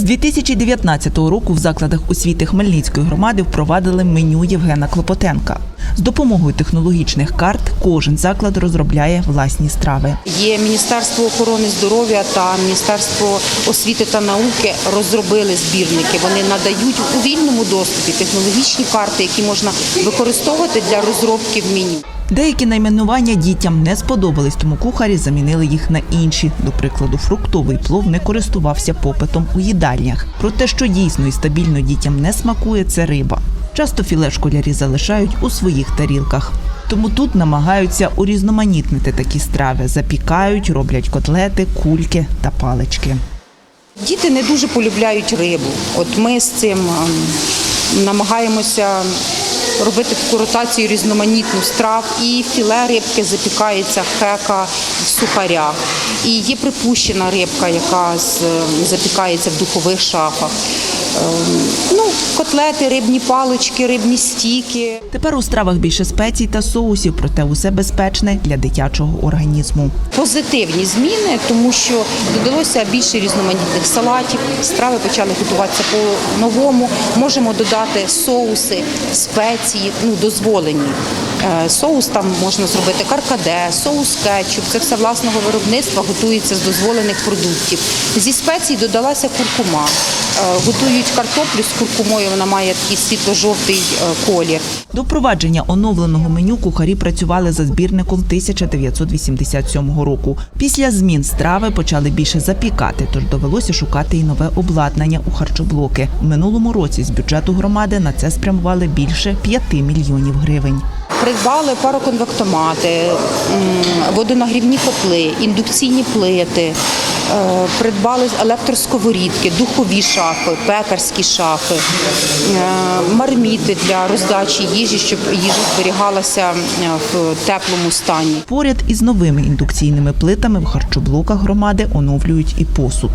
З 2019 року в закладах освіти Хмельницької громади впровадили меню Євгена Клопотенка. З допомогою технологічних карт кожен заклад розробляє власні страви. Є Міністерство охорони здоров'я та Міністерство освіти та науки розробили збірники. Вони надають у вільному доступі технологічні карти, які можна використовувати для розробки в меню. Деякі найменування дітям не сподобались, тому кухарі замінили їх на інші. До прикладу, фруктовий плов не користувався попитом у їдальнях. Про те, що дійсно і стабільно дітям не смакує, це риба. Часто філе школярі залишають у своїх тарілках. Тому тут намагаються урізноманітнити такі страви, запікають, роблять котлети, кульки та палички. Діти не дуже полюбляють рибу. От ми з цим ем, намагаємося робити таку ротацію різноманітну страв. І філе рибки запікається хека в сухарях. І є припущена рибка, яка запікається в духових шафах. Ем, Ну, котлети, рибні палички, рибні стіки. Тепер у стравах більше спецій та соусів, проте усе безпечне для дитячого організму. позитивні зміни, тому що додалося більше різноманітних салатів. Страви почали готуватися по-новому. Можемо додати соуси, спеції, ну дозволені. Е, Соус там можна зробити каркаде, соус кетчуп. Це все власного виробництва готується з дозволених продуктів. Зі спецій додалася куркума. Е, Готують картоплю з куркумою. Вона має такий світло-жовтий е, колір. До впровадження оновленого меню кухарі працювали за збірником 1987 року. Після змін страви почали більше запікати, тож довелося шукати і нове обладнання у харчоблоки. У минулому році з бюджету громади на це спрямували більше 5 мільйонів гривень. Придбали пароконвектомати, водонагрівні котли, індукційні плити, придбали електросковорідки, духові шафи, пекарські шафи, е, марміти для роздачі їжі, щоб їжа зберігалася е, в теплому стані. Поряд із новими індукційними плитами в харчоблоках громади оновлюють і посуд.